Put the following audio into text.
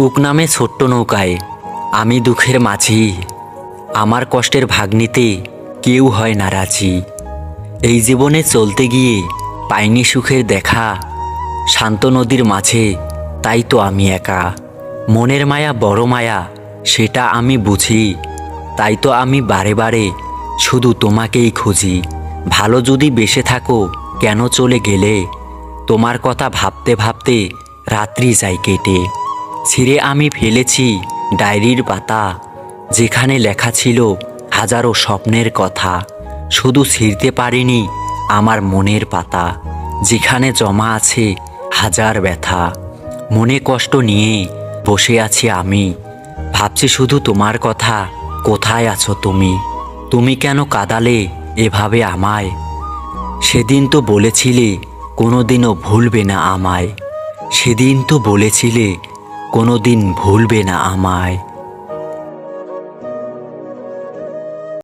সুখ নামে ছোট্ট নৌকায়। আমি দুঃখের মাঝি। আমার কষ্টের ভাগ নিতে কেউ হয় না রাজি। এই জীবনে চলতে গিয়ে পাইনি সুখের দেখা। শান্ত নদীর মাঝে, তাই তো আমি একা। মনের মায়া বড় মায়া, সেটা আমি বুঝি। তাই তো আমি বারে বারে শুধু তোমাকেই খুঁজি। ভালো যদি বেসে থাকো, কেন চলে গেলে? তোমার কথা ভাবতে ভাবতে রাত্রি যাই কেটে। ছিঁড়ে আমি ফেলেছি ডায়েরির পাতা, যেখানে লেখা ছিল হাজারো স্বপ্নের কথা। শুধু ছিঁড়তে পারিনি আমার মনের পাতা, যেখানে জমা আছে হাজার ব্যথা। মনে কষ্ট নিয়ে বসে আছি আমি। ভাবছি শুধু তোমার কথা, কোথায় আছো তুমি? তুমি কেন কাদালে এভাবে আমায়? সেদিন তো বলেছিলে, কোনোদিনও ভুলবে না আমায়। সেদিন তো বলেছিলে কোনোদিন ভুলবে না আমায়।